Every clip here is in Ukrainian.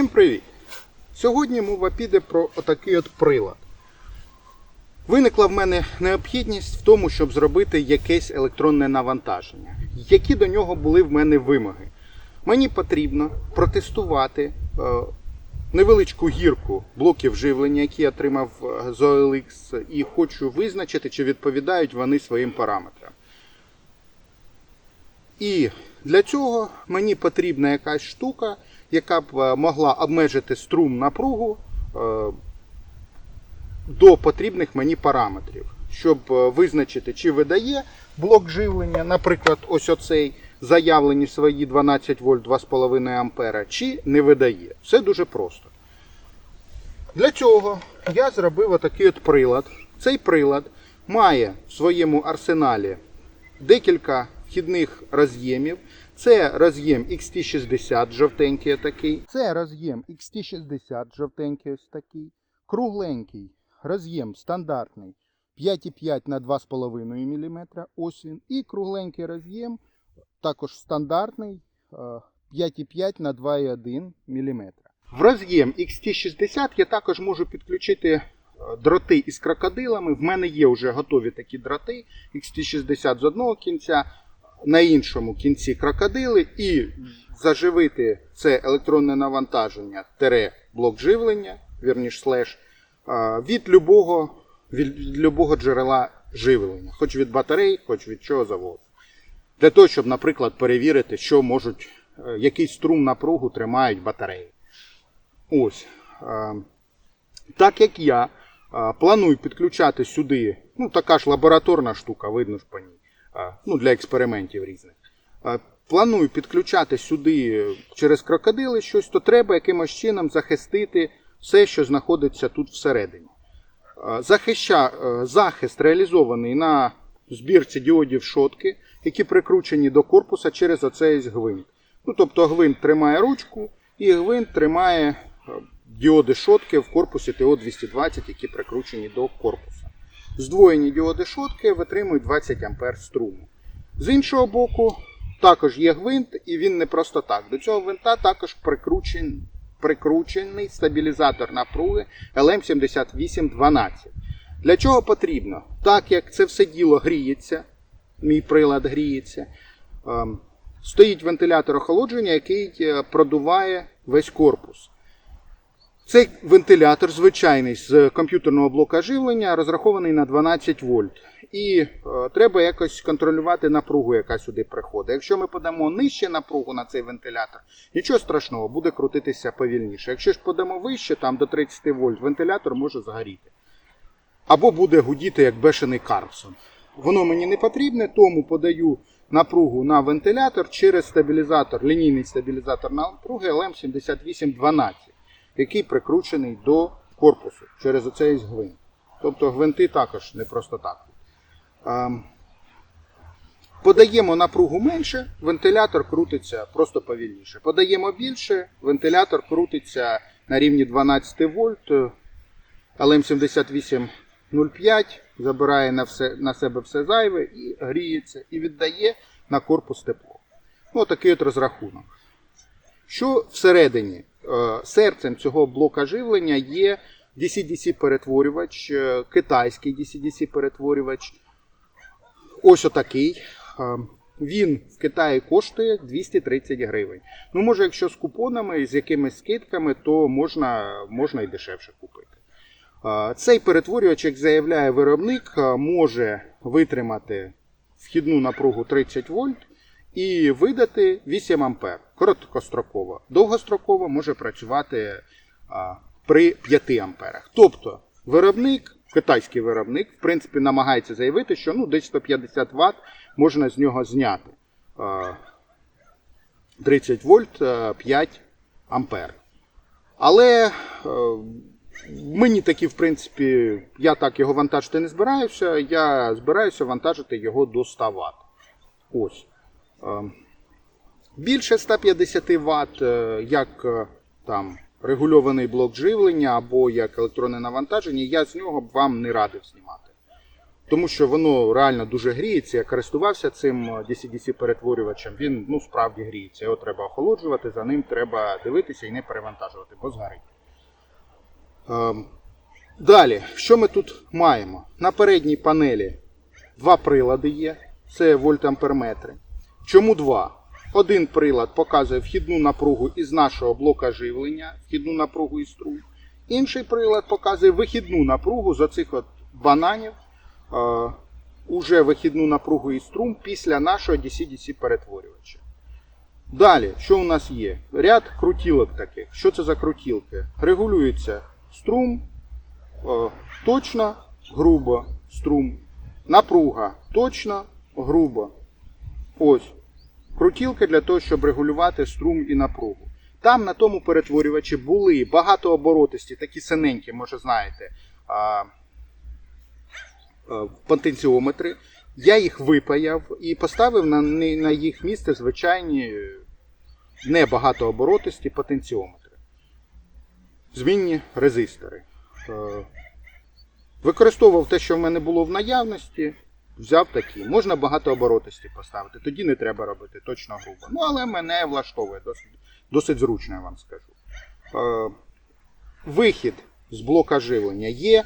Всім привіт! Сьогодні мова піде про отакий от прилад. Виникла в мене необхідність в тому, щоб зробити якесь електронне навантаження. Які до нього були в мене вимоги? Мені потрібно протестувати е, невеличку гірку блоків живлення, які я отримав е, з OLX, і хочу визначити, чи відповідають вони своїм параметрам. І для цього мені потрібна якась штука, яка б е, могла обмежити струм напругу е, до потрібних мені параметрів, щоб е, визначити, чи видає блок живлення, наприклад, ось оцей заявлені свої 12 вольт 2,5 ампера, чи не видає. Все дуже просто. Для цього я зробив отакий от прилад. Цей прилад має в своєму арсеналі декілька вхідних роз'ємів. Це роз'єм XT60 жовтенький такий. Це роз'єм XT60 жовтенький ось такий. Кругленький роз'єм стандартний 5,5 на 2,5 мм. Ось він. І кругленький роз'єм, також стандартний е, 5,5 на 2,1 мм. В роз'єм XT60 я також можу підключити е, дроти із крокодилами. В мене є вже готові такі дроти XT60 з одного кінця, на іншому кінці крокодили, і заживити це електронне навантаження тере блок живлення, вірніш слеш, від любого, від любого джерела живлення, хоч від батарей, хоч від чого заводу. Для того, щоб, наприклад, перевірити, що можуть, е, який струм напругу тримають батареї. Ось. Так як я планую підключати сюди, ну така ж лабораторна штука, видно ж по ній, ну для експериментів різних. Планую підключати сюди через крокодили щось, то треба якимось чином захистити все, що знаходиться тут всередині. Захища, е, захист реалізований на збірці діодів шотки, які прикручені до корпуса через оцей гвинт. Ну, тобто гвинт тримає ручку і гвинт тримає е, діоди шотки в корпусі ТО-220, які прикручені до корпуса. Здвоєні діоди шотки витримують 20 А струму. З іншого боку, також є гвинт, і він не просто так. До цього гвинта також прикручений, прикручений стабілізатор напруги LM7812. Для чого потрібно? Так як це все діло гріється, мій прилад гріється, ем, стоїть вентилятор охолодження, який е, продуває весь корпус. Цей вентилятор звичайний з комп'ютерного блока живлення розрахований на 12 вольт. І е, треба якось контролювати напругу, яка сюди приходить. Якщо ми подамо нижче напругу на цей вентилятор, нічого страшного, буде крутитися повільніше. Якщо ж подамо вище, там до 30 вольт, вентилятор може згоріти. Або буде гудіти як бешений Карлсон. Воно мені не потрібне, тому подаю напругу на вентилятор через стабілізатор, лінійний стабілізатор напруги LM7812 який прикручений до корпусу через оцей гвинт. Тобто гвинти також не просто так. Ем, Подаємо напругу менше, вентилятор крутиться просто повільніше. Подаємо більше, вентилятор крутиться на рівні 12 вольт. LM7805 забирає на, все, на себе все зайве і гріється, і віддає на корпус тепло. Ну, такий от розрахунок. Що всередині? Е, Серцем цього блока живлення є DC-DC перетворювач, е, китайський DC-DC перетворювач. Ось отакий. Е, Він в Китаї коштує 230 гривень. Ну, може, якщо з купонами, з якимись скидками, то можна, можна і дешевше купити. Цей перетворювач, як заявляє виробник, може витримати вхідну напругу 30 вольт і видати 8 ампер короткостроково. Довгостроково може працювати а, при 5 амперах. Тобто виробник, китайський виробник, в принципі, намагається заявити, що ну, десь 150 Вт можна з нього зняти. А, 30 вольт 5 ампер. Але е, мені такі, в принципі, я так його вантажити не збираюся. Я збираюся вантажити його до 100 Вт. Ось. Е, Більше 150 Вт, е, як е, там регульований блок живлення або як електронне навантаження, я з нього б вам не радив знімати. тому що воно реально дуже гріється. Я користувався цим DC-DC перетворювачем. Він ну справді гріється. Його треба охолоджувати, за ним треба дивитися і не перевантажувати, бо згорить. Ем, Далі, що ми тут маємо? На передній панелі два прилади є. Це вольтамперметри. Чому два? Один прилад показує вхідну напругу із нашого блока живлення, вхідну напругу із струм. Інший прилад показує вихідну напругу з оцих от бананів, е, уже вихідну напругу із струм після нашого DC-DC перетворювача. Далі, що у нас є? Ряд крутілок таких. Що це за крутілки? Регулюється струм, е, точно, грубо, струм, напруга, точно, грубо. Ось. Крутілки для того, щоб регулювати струм і напругу. Там на тому перетворювачі були багатооборотисті, такі синенькі, може знаєте, потенціометри. Я їх випаяв і поставив на, на їх місце звичайні небагатооборотисті потенціометри. Змінні резистори. Е, Використовував те, що в мене було в наявності, взяв такі. Можна багатооборотисті поставити, тоді не треба робити точно грубо. Ну, але мене влаштовує досить, досить зручно, я вам скажу. Е, Вихід з блока живлення є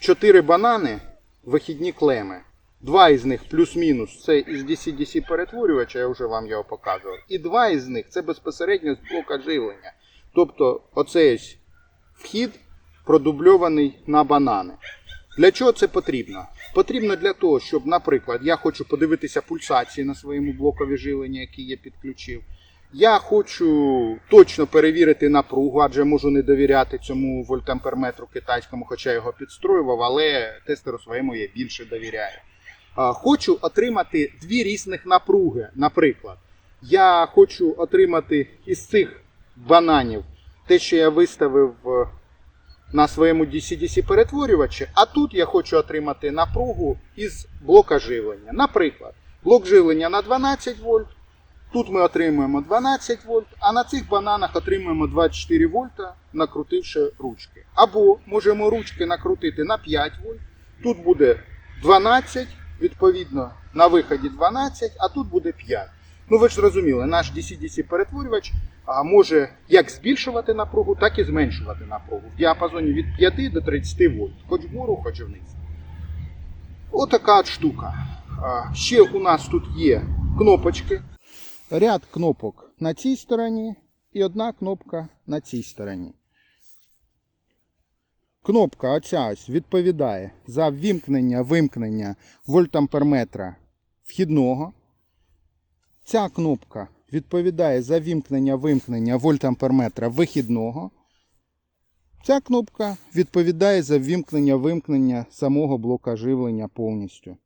4 банани, вихідні клеми. Два із них плюс-мінус це із DC-DC перетворювача, я вже вам його показував. І два із них це безпосередньо з блока живлення. Тобто оцей вхід продубльований на банани. Для чого це потрібно? Потрібно для того, щоб, наприклад, я хочу подивитися пульсації на своєму блокові живлення, який я підключив. Я хочу точно перевірити напругу, адже можу не довіряти цьому вольтамперметру китайському, хоча його підстроював, але тестеру своєму я більше довіряю. Хочу отримати дві різних напруги. Наприклад, я хочу отримати із цих бананів те, що я виставив е, на своєму DC-DC перетворювачі, а тут я хочу отримати напругу із блока живлення. Наприклад, блок живлення на 12 вольт. Тут ми отримуємо 12 вольт, а на цих бананах отримуємо 24 вольта, накрутивши ручки. Або можемо ручки накрутити на 5 вольт. Тут буде 12, відповідно, на виході 12, а тут буде 5. Ну ви ж зрозуміли, наш DC-DC перетворювач а, може як збільшувати напругу, так і зменшувати напругу в діапазоні від 5 до 30 вольт, хоч вгору, хоч вниз. Отака от штука. Ще у нас тут є кнопочки. Ряд кнопок на цій стороні і одна кнопка на цій стороні. Кнопка оця ось відповідає за ввімкнення вимкнення вольтамперметра вхідного. Ця кнопка відповідає за вімкнення вимкнення вольтамперметра вихідного. Ця кнопка відповідає за ввімкнення вимкнення самого блока живлення повністю.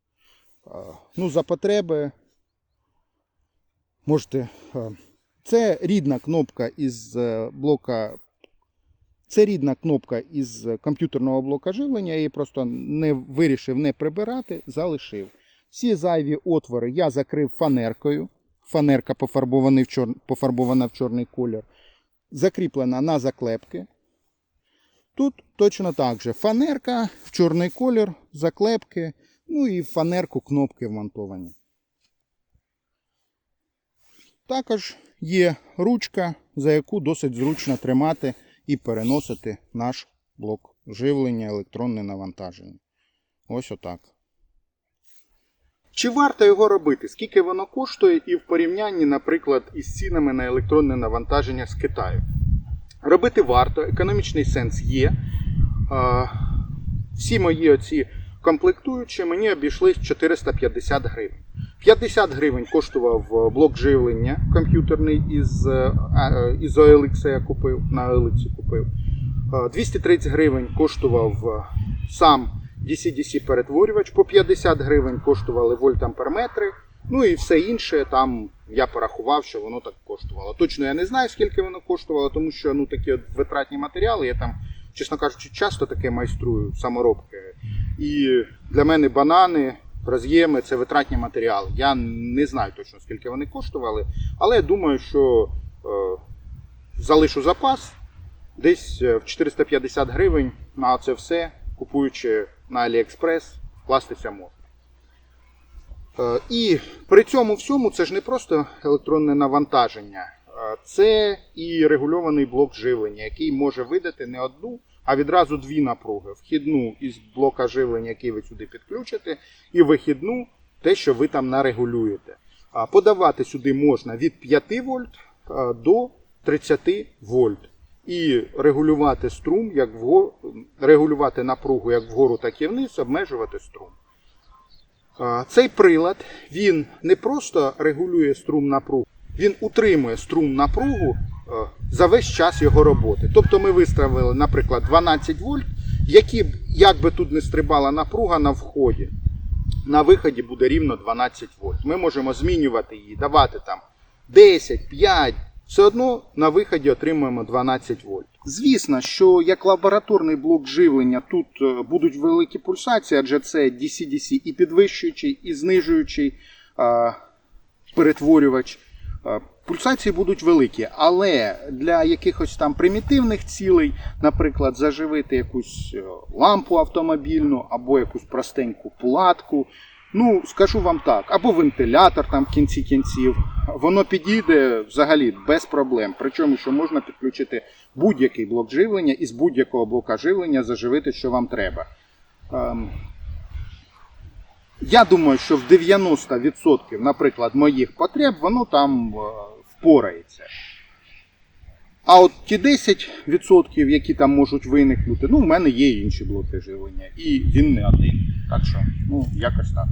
Ну, за потреби можете. Це рідна кнопка із е, блока. Це рідна кнопка із комп'ютерного блока живлення. Я її просто не вирішив не прибирати, залишив. Всі зайві отвори я закрив фанеркою. Фанерка пофарбована в, чор... пофарбована в чорний колір. Закріплена на заклепки. Тут точно так же. Фанерка в чорний колір, заклепки, ну і фанерку кнопки вмонтовані. Також є ручка, за яку досить зручно тримати і переносити наш блок живлення, електронне навантаження. Ось отак. Чи варто його робити? Скільки воно коштує і в порівнянні, наприклад, із цінами на електронне навантаження з Китаю? Робити варто, економічний сенс є. Всі мої оці комплектуючі мені обійшлись 450 гривень. 50 гривень коштував е, блок живлення комп'ютерний із, е, е, із OLX я купив, на OLX купив. Е, 230 гривень коштував сам DC-DC перетворювач, по 50 гривень коштували вольтамперметри. Ну і все інше там я порахував, що воно так коштувало. Точно я не знаю, скільки воно коштувало, тому що ну такі от витратні матеріали, я там, чесно кажучи, часто таке майструю саморобки. І для мене банани, роз'єми це витратні матеріали. Я не знаю точно скільки вони коштували, але я думаю, що е, залишу запас десь е, в 450 гривень на це все, купуючи на AliExpress вкластися можна. Е, І при цьому всьому це ж не просто електронне навантаження, е, це і регульований блок живлення, який може видати не одну, а відразу дві напруги: вхідну із блока живлення, який ви сюди підключите, і вихідну, те, що ви там нарегулюєте. Подавати сюди можна від 5 вольт е, до 30 вольт. І регулювати струм, як вгору, регулювати напругу як вгору, так і вниз, обмежувати струм. Цей прилад він не просто регулює струм напругу, він утримує струм напругу е, за весь час його роботи. Тобто ми виставили, наприклад, 12 вольт, які як би тут не стрибала напруга на вході, на виході буде рівно 12 вольт. Ми можемо змінювати її, давати там 10, 5, все одно на виході отримуємо 12 вольт. Звісно, що як лабораторний блок живлення тут е, будуть великі пульсації, адже це DC-DC і підвищуючий, і знижуючий а, перетворювач. А, Пульсації будуть великі, але для якихось там примітивних цілей, наприклад, заживити якусь е, лампу автомобільну або якусь простеньку пулатку, ну скажу вам так, або вентилятор там в кінці кінців, воно підійде взагалі без проблем. Причому, що можна підключити будь-який блок живлення і з будь-якого блока живлення заживити, що вам треба. Ем, я думаю, що в 90%, наприклад, моїх потреб, воно там е, впорається. А от ті 10%, які там можуть виникнути, ну, в мене є інші блоки живлення. І він не один. Так що, ну, якось так.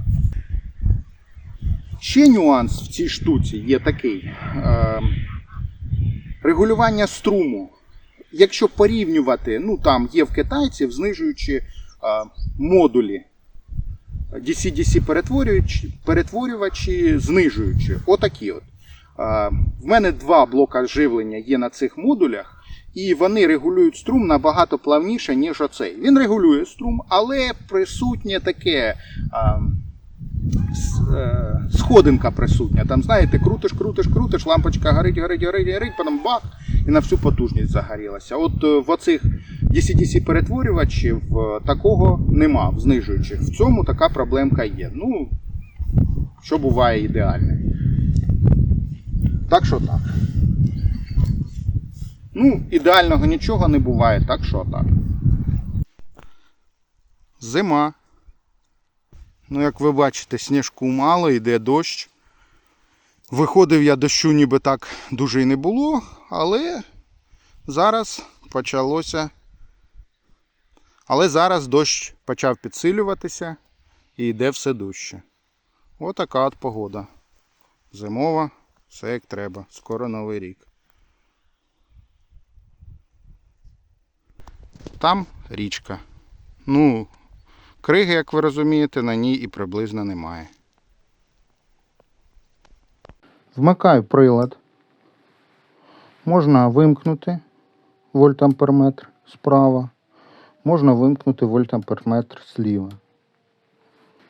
Ще нюанс в цій штуці є такий. Е, регулювання струму. Якщо порівнювати, ну там є в китайців, знижуючи е, модулі DC-DC перетворювачі, перетворювачі знижуючи. Отакі от. Е, В мене два блока живлення є на цих модулях, і вони регулюють струм набагато плавніше, ніж оцей. Він регулює струм, але присутнє таке. с- е, Сходинка присутня. Там, знаєте, крутиш, крутиш, крутиш, лампочка горить, горить, горить, горить, потім бах, і на всю потужність загорілася. От е, в оцих DC-DC перетворювачів е, такого нема в знижуючих. В цьому така проблемка є. Ну, що буває ідеальне. Так що так. Ну, ідеального нічого не буває, так що так. Зима. Ну, як ви бачите, сніжку мало, йде дощ. Виходив я дощу ніби так дуже і не було, але зараз почалося. Але зараз дощ почав підсилюватися і йде все дужче. Отака от погода. Зимова, все як треба. Скоро новий рік. Там річка. Ну, Криги, як ви розумієте, на ній і приблизно немає. Вмикаю прилад. Можна вимкнути вольтамперметр справа. Можна вимкнути вольтамперметр зліва.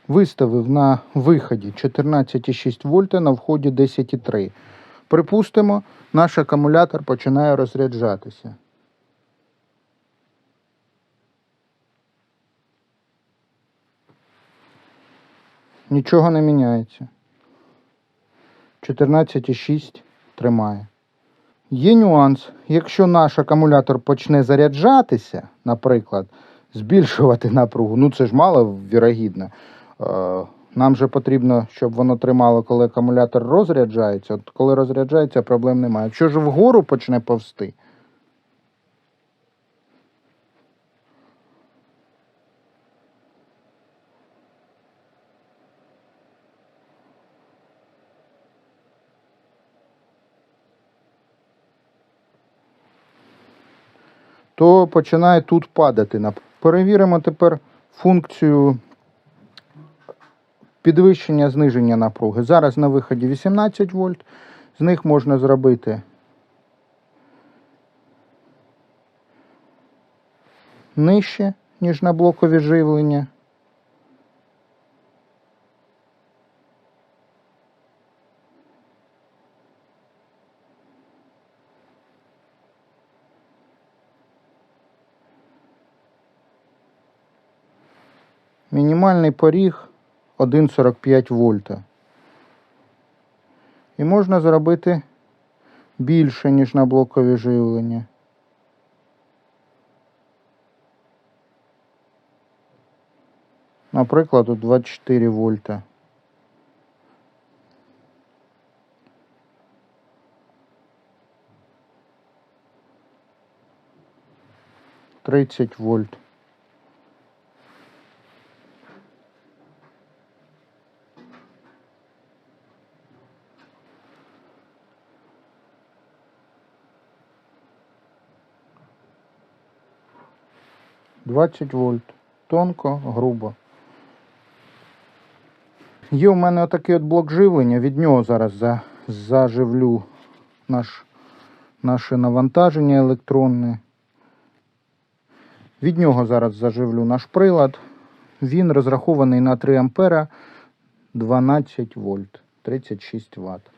Виставив на виході 14,6 вольта, на вході 10,3. Припустимо, наш акумулятор починає розряджатися. Нічого не міняється. 14,6 тримає. Є нюанс. Якщо наш акумулятор почне заряджатися, наприклад, збільшувати напругу, ну це ж мало вірогідно. Е, Нам же потрібно, щоб воно тримало, коли акумулятор розряджається. От коли розряджається, проблем немає. Якщо ж вгору почне повсти, то починає тут падати. Перевіримо тепер функцію підвищення зниження напруги. Зараз на виході 18 вольт. З них можна зробити нижче, ніж на блокові живлення. Мінімальний поріг 1,45 вольта. І можна зробити більше, ніж на блокові живлення. Наприклад, у 24 вольта. Тридцять вольт. Двадцять вольт. Тонко, грубо. Є у мене отакий от блок живлення, від нього зараз за, заживлю наш, наше навантаження електронне. Від нього зараз заживлю наш прилад. Він розрахований на 3 ампера 12 вольт, 36 Вт.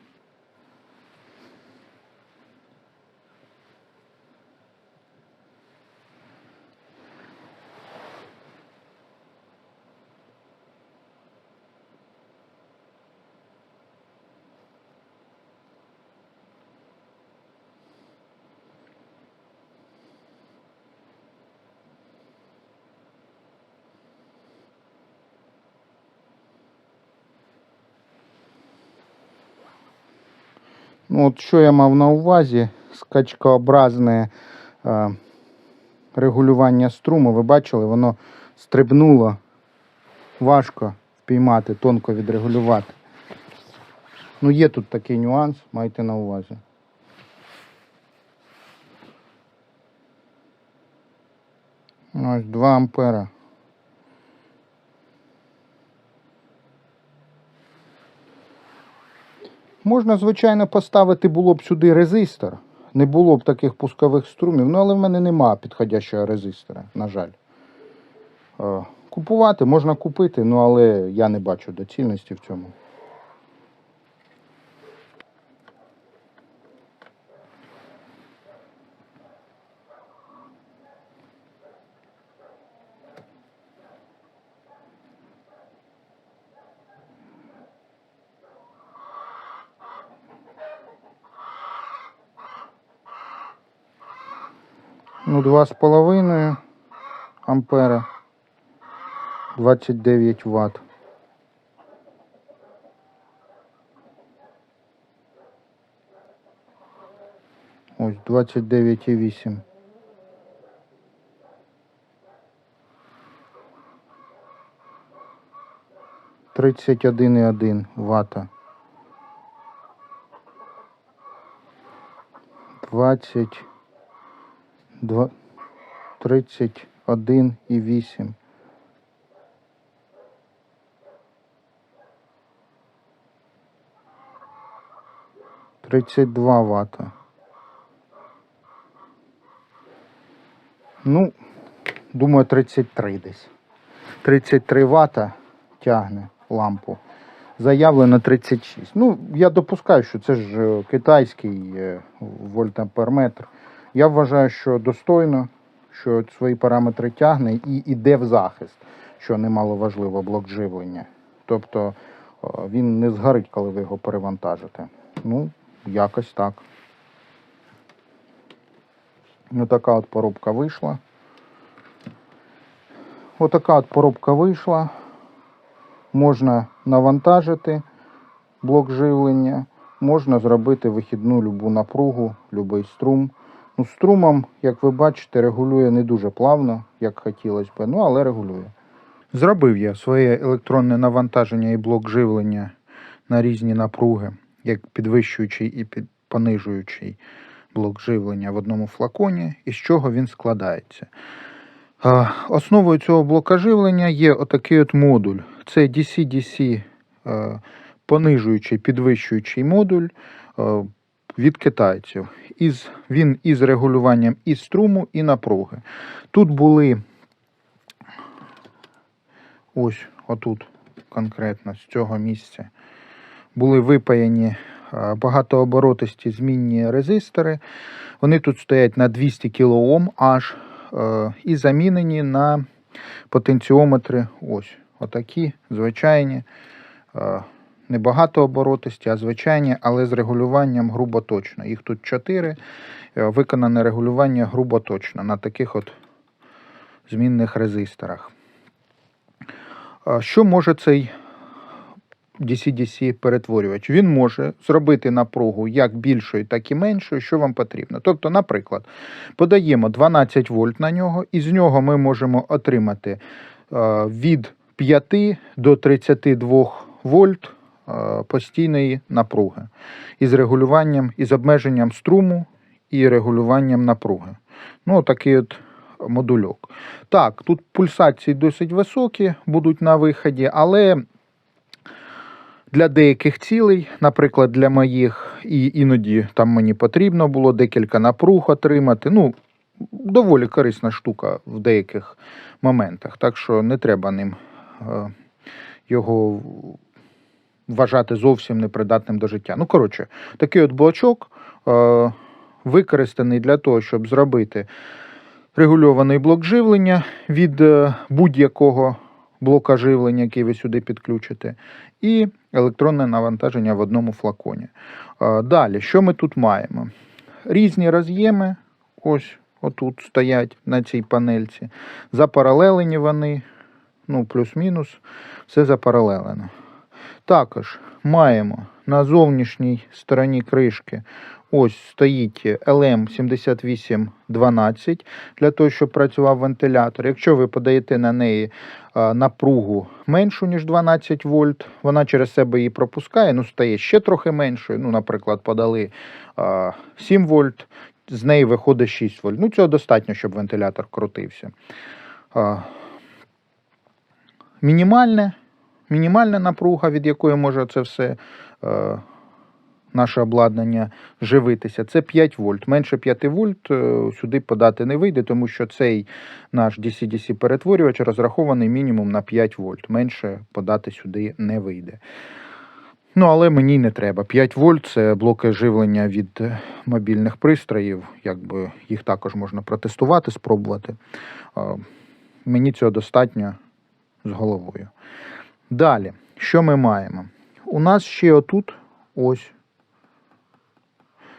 Ну, от що я мав на увазі, скачкообразне е, регулювання струму, ви бачили, воно стрибнуло важко впіймати, тонко відрегулювати. Ну, є тут такий нюанс, майте на увазі. Ось 2 ампера. Можна, звичайно, поставити було б сюди резистор. Не було б таких пускових струмів, ну але в мене нема підходящого резистора, на жаль. Е, Купувати можна купити, ну але я не бачу доцільності в цьому. Ну, 2,5 ампера. 29 ватт. Ось 29,8. Тридцять один і один вата. Двадцять два тридцять один і вісім. Тридцять два вата. Ну, думаю, 33 десь. 33 вата тягне лампу. Заявлено 36. Ну, я допускаю, що це ж е, китайський е, вольтамперметр. Я вважаю, що достойно, що свої параметри тягне і йде в захист, що немало важливо, блок живлення. Тобто е, він не згорить, коли ви його перевантажите. Ну, якось так. Ну, така от поробка вийшла. Отака от поробка вийшла. Можна навантажити блок живлення, можна зробити вихідну любу напругу, любий струм. Ну, струмом, як ви бачите, регулює не дуже плавно, як хотілося б, ну але регулює. Зробив я своє електронне навантаження і блок живлення на різні напруги, як підвищуючий і під понижуючий блок живлення в одному флаконі, із чого він складається. Основою цього блока живлення є отакий от модуль. Це DC-DC е, понижуючий, підвищуючий модуль е, від китайців. Із, він із регулюванням і струму, і напруги. Тут були ось отут конкретно з цього місця були випаяні е, багатооборотисті змінні резистори. Вони тут стоять на 200 кОм аж е, і замінені на потенціометри ось отакі, звичайні, е, не багатооборотисті, а звичайні, але з регулюванням грубо точно. Їх тут чотири. Е, Виконане регулювання грубо точно на таких от змінних резисторах. Що може цей DC-DC перетворювач? Він може зробити напругу як більшою, так і меншою, що вам потрібно. Тобто, наприклад, подаємо 12 вольт на нього, і з нього ми можемо отримати е, від 5 до 32 вольт постійної напруги із регулюванням, із обмеженням струму і регулюванням напруги. Ну, такий от модульок. Так, тут пульсації досить високі будуть на виході, але для деяких цілей, наприклад, для моїх, і іноді там мені потрібно було декілька напруг отримати. Ну, доволі корисна штука в деяких моментах, так що не треба ним е, його вважати зовсім непридатним до життя. Ну, коротше, такий от блочок е, використаний для того, щоб зробити регульований блок живлення від е, будь-якого блока живлення, який ви сюди підключите, і електронне навантаження в одному флаконі. Е, Далі, що ми тут маємо? Різні роз'єми, ось отут стоять на цій панельці. Запаралелені вони, ну, плюс-мінус, все запаралелено. Також маємо на зовнішній стороні кришки ось стоїть LM7812 для того, щоб працював вентилятор. Якщо ви подаєте на неї напругу меншу, ніж 12 вольт, вона через себе її пропускає, ну стає ще трохи меншою. Ну, наприклад, подали а, 7 вольт, з неї виходить 6 вольт. Ну, цього достатньо, щоб вентилятор крутився. Мінімальне, мінімальна напруга, від якої може це все. Е, Наше обладнання живитися, це 5 вольт. Менше 5 вольт е, сюди подати не вийде, тому що цей наш DC-DC перетворювач розрахований мінімум на 5 вольт. Менше подати сюди не вийде. Ну, але мені не треба. 5 вольт це блоки живлення від е, мобільних пристроїв. Якби їх також можна протестувати, спробувати. Е, Мені цього достатньо з головою. Далі, що ми маємо? У нас ще отут ось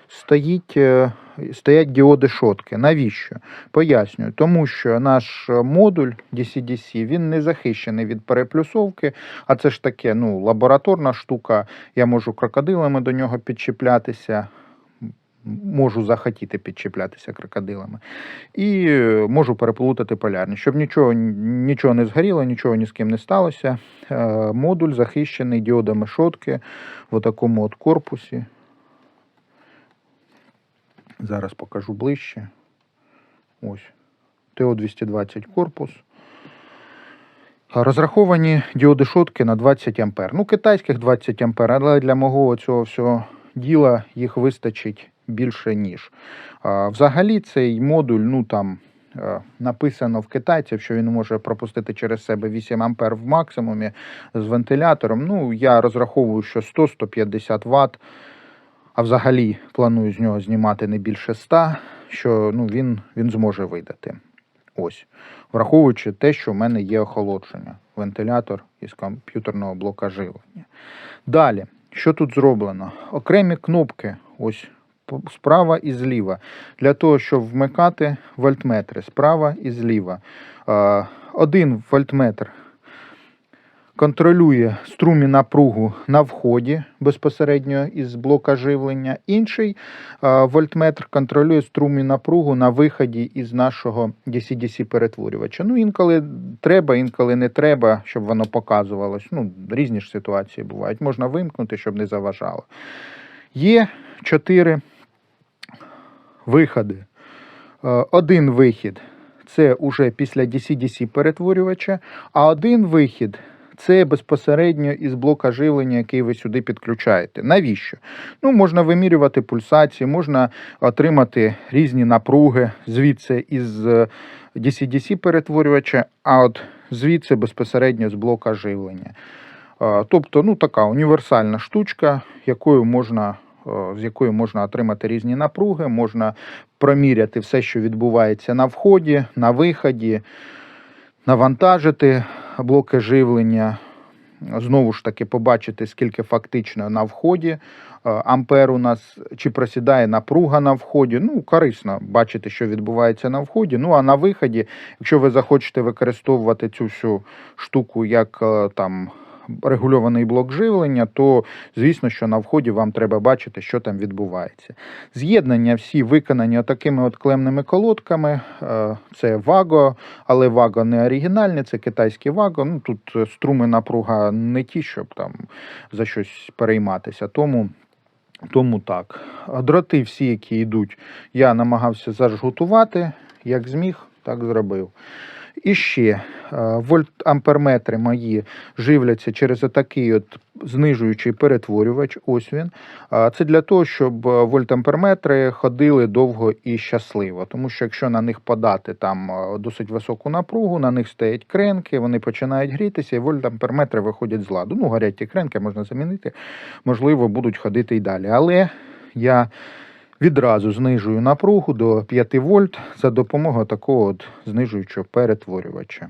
стоїть, е, стоять діоди шотки. Навіщо? Пояснюю. Тому що наш модуль DC-DC він не захищений від переплюсовки, а це ж таке ну, лабораторна штука. Я можу крокодилами до нього підчіплятися. Можу захотіти підчіплятися крокодилами. І е, можу переплутати полярність. Щоб нічого, нічого не згоріло, нічого ні з ким не сталося. е, Модуль захищений діодами шотки в такому от корпусі. Зараз покажу ближче. Ось. ТО-220 корпус. Розраховані діоди шотки на 20 А. Ну, китайських 20 А, але для мого цього всього діла їх вистачить більше, ніж. Взагалі, цей модуль, ну там. е, Написано в китайців, що він може пропустити через себе 8 А в максимумі з вентилятором. Ну, я розраховую, що 100-150 Вт а взагалі планую з нього знімати не більше 100, що ну, він, він зможе видати. Ось. Враховуючи те, що в мене є охолодження, вентилятор із комп'ютерного блока живлення. Далі, що тут зроблено? Окремі кнопки, ось справа і зліва, для того, щоб вмикати вольтметри справа і зліва. Один вольтметр контролює струм і напругу на вході безпосередньо із блока живлення. Інший вольтметр контролює струм і напругу на виході із нашого DC-DC перетворювача. Ну, інколи треба, інколи не треба, щоб воно показувалось. Ну, різні ж ситуації бувають. Можна вимкнути, щоб не заважало. Є чотири виходи. Е, Один вихід це уже після DC-DC перетворювача, а один вихід це безпосередньо із блока живлення, який ви сюди підключаєте. Навіщо? Ну, можна вимірювати пульсації, можна отримати різні напруги звідси із е, DC-DC перетворювача, а от звідси безпосередньо з блока живлення. Е, Тобто, ну така універсальна штучка, якою можна, е, з якою можна отримати різні напруги, можна проміряти все, що відбувається на вході, на виході, навантажити блоки живлення. Знову ж таки, побачити, скільки фактично на вході е, ампер у нас, чи просідає напруга на вході. Ну, корисно бачити, що відбувається на вході. Ну, а на виході, якщо ви захочете використовувати цю всю штуку як е, там регульований блок живлення, то звісно, що на вході вам треба бачити, що там відбувається. З'єднання всі виконані такими от клемними колодками. Е, Це Vago, але Vago не оригінальне, це китайський Vago. Ну, тут струми напруга не ті, щоб там за щось перейматися. Тому. Тому так. Дроти всі, які йдуть, я намагався зажгутувати, як зміг, так зробив. І ще е, вольт-амперметри мої живляться через отакий от знижуючий перетворювач. Ось він. Це для того, щоб е, вольтамперметри ходили довго і щасливо. Тому що якщо на них подати там е, досить високу напругу, на них стоять кренки, вони починають грітися, і вольтамперметри виходять з ладу. Ну, горять ті кренки, можна замінити, можливо, будуть ходити і далі. Але я відразу знижую напругу до 5 вольт за допомогою такого от знижуючого перетворювача.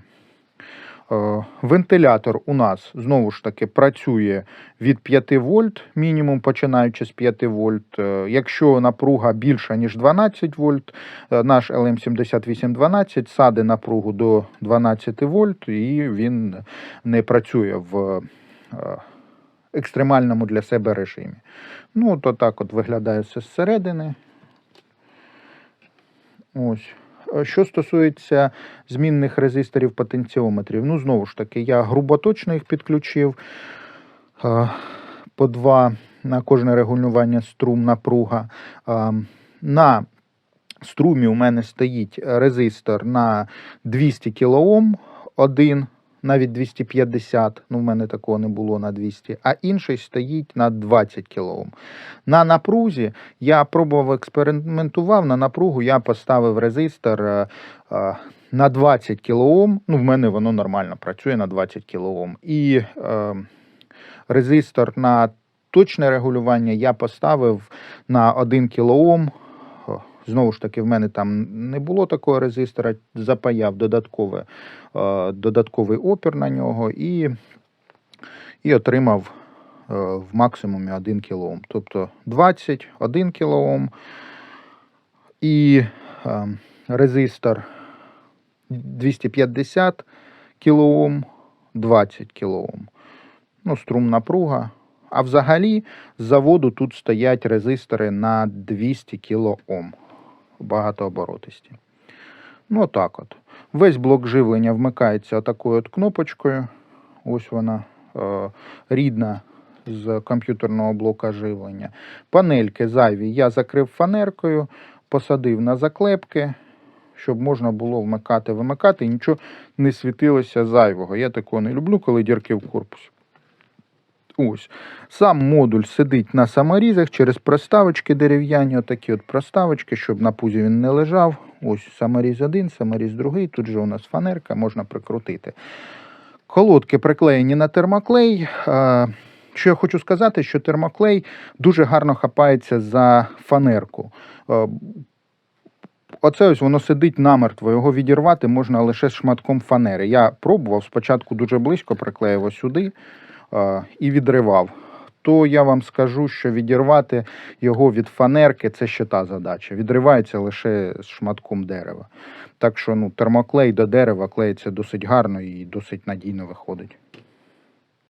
Е, Вентилятор у нас знову ж таки працює від 5 вольт, мінімум починаючи з 5 вольт. Е, Якщо напруга більша, ніж 12 вольт, е, наш LM7812 саде напругу до 12 вольт, і він не працює в екстремальному для себе режимі. Ну, от так от виглядає все зсередини. Ось. Е, Що стосується змінних резисторів потенціометрів, ну, знову ж таки, я груботочно їх підключив. Е, По два на кожне регулювання струм напруга. Е, На струмі у мене стоїть резистор на 200 кОм, один навіть 250, ну в мене такого не було на 200, а інший стоїть на 20 кОм. На напрузі я пробував експериментував, на напругу я поставив резистор е, е, на 20 кОм, ну в мене воно нормально працює на 20 кОм. І е, резистор на точне регулювання я поставив на 1 кОм. Знову ж таки, в мене там не було такого резистора, запаяв додаткове, е, додатковий опір на нього і, і отримав е, в максимумі 1 кОм. Тобто 20, 1 кОм і е, резистор 250 кОм, 20 кОм. Ну, струм напруга. А взагалі з заводу тут стоять резистори на 200 кОм багатооборотисті. Ну, отак от. Весь блок живлення вмикається отакою от кнопочкою. Ось вона е, рідна з комп'ютерного блока живлення. Панельки зайві я закрив фанеркою, посадив на заклепки, щоб можна було вмикати, вимикати, і нічого не світилося зайвого. Я такого не люблю, коли дірки в корпусі. Ось. Сам модуль сидить на саморізах через проставочки дерев'яні, отакі от проставочки, щоб на пузі він не лежав. Ось саморіз один, саморіз другий. Тут же у нас фанерка, можна прикрутити. Колодки приклеєні на термоклей. Що я хочу сказати, що термоклей дуже гарно хапається за фанерку. Оце ось воно сидить намертво, його відірвати можна лише з шматком фанери. Я пробував спочатку дуже близько приклеював сюди і відривав. То я вам скажу, що відірвати його від фанерки це ще та задача. Відривається лише з шматком дерева. Так що ну, термоклей до дерева клеїться досить гарно і досить надійно виходить.